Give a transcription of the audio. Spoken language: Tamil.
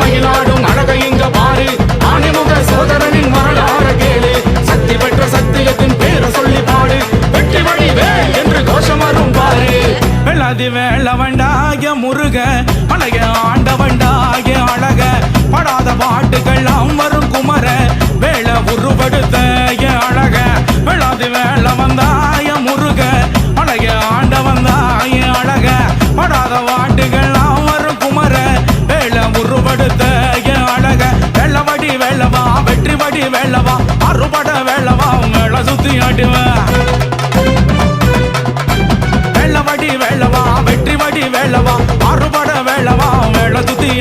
மயிலாடும் அழகை இங்க பாரு. ஆணிமுக சோதரனின் வரலாற கேளு. சக்தி பெற்ற சத்தியத்தின் பேரை சொல்லி பாடு. வெற்றி வழி வேல் என்று கோஷம் வரும் பாரு. வெள்ளாதி வேளவண்டாகிய முருக அழக ஆண்டவண்டாகிய அழக படாத பாட்டுகள் வரும் குமர வேள உருவடுத்த அழக. சுத்தி வேளவா அறுபட வேளவா மேல சுத்தி ஆட்டுவேன். வெள்ளவடி வேளவா வெற்றி வடி வேளவா அறுபட வேளவா மேல சுத்தி